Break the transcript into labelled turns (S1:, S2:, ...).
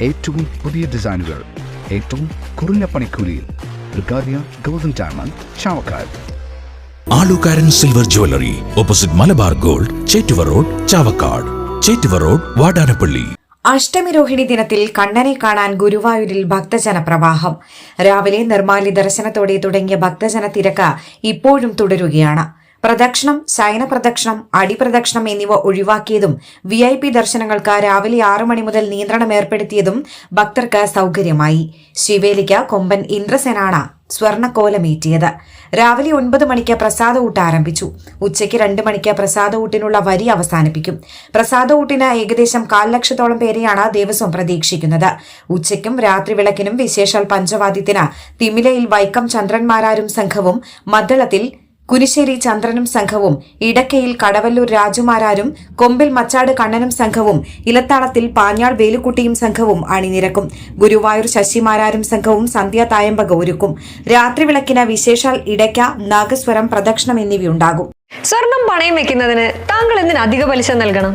S1: ഏറ്റവും പുതിയ ഡിസൈനുകൾ ഏറ്റവും കുറഞ്ഞ പണിക്കൂലിയിൽ ബ്രിഗാദിയ golden diamond Chavakkad.
S2: Alukkaran silver jewellery opposite Malabar gold Chettuva road Chavakkad. Chettuva road Vadanappally.
S3: Ashtami Rohini ദിനത്തിൽ കണ്ണനെ കാണാൻ ഗുരുവായൂരിൽ ഭക്തജന പ്രവാഹം. രാവിലെ നിർമാല്യ ദർശനത്തോടെ തുടങ്ങിയ ഭക്തജന തിരക്ക് ഇപ്പോഴും തുടരുകയാണ്. പ്രദക്ഷിണം ശയന പ്രദക്ഷിണം അടിപ്രദക്ഷിണം എന്നിവ ഒഴിവാക്കിയതും വി ഐ പി ദർശനങ്ങൾക്ക് രാവിലെ ആറു മണി മുതൽ നിയന്ത്രണം ഏർപ്പെടുത്തിയതും ഭക്തർക്ക് സൗകര്യമായി. ശിവേലിക്ക് കൊമ്പൻ ഇന്ദ്രസേനാണ് സ്വർണക്കോലമേറ്റിയത്. രാവിലെ ഒൻപത് മണിക്ക് പ്രസാദ ഊട്ട് ആരംഭിച്ചു. ഉച്ചയ്ക്ക് രണ്ട് മണിക്ക് പ്രസാദ ഊട്ടിനുള്ള വരി അവസാനിപ്പിക്കും. പ്രസാദ ഊട്ടിന് ഏകദേശം കാൽ ലക്ഷത്തോളം പേരെയാണ് ദേവസ്വം പ്രതീക്ഷിക്കുന്നത്. ഉച്ചയ്ക്കും രാത്രി വിളക്കിനും വിശേഷാൽ പഞ്ചവാദ്യത്തിന് തിമിലയിൽ വൈക്കം ചന്ദ്രന്മാരാരും സംഘവും മദ്ദളത്തിൽ കുരിശ്ശേരി ചന്ദ്രനും സംഘവും ഇടക്കയിൽ കടവല്ലൂർ രാജുമാരാരും കൊമ്പിൽ മച്ചാട് കണ്ണനും സംഘവും ഇലത്താളത്തിൽ പാഞ്ഞാൾ വേലുക്കുട്ടിയും സംഘവും അണിനിരക്കും. ഗുരുവായൂർ ശശിമാരാരും സംഘവും സന്ധ്യ തായമ്പക ഒരുക്കും. രാത്രി വിളക്കിന് വിശേഷാൽ ഇടയ്ക്ക നാഗസ്വരം പ്രദക്ഷിണം എന്നിവയുണ്ടാകും.
S4: സ്വർണം പണയം വെക്കുന്നതിന് താങ്കൾ എന്തിന് അധിക പലിശ നൽകണം?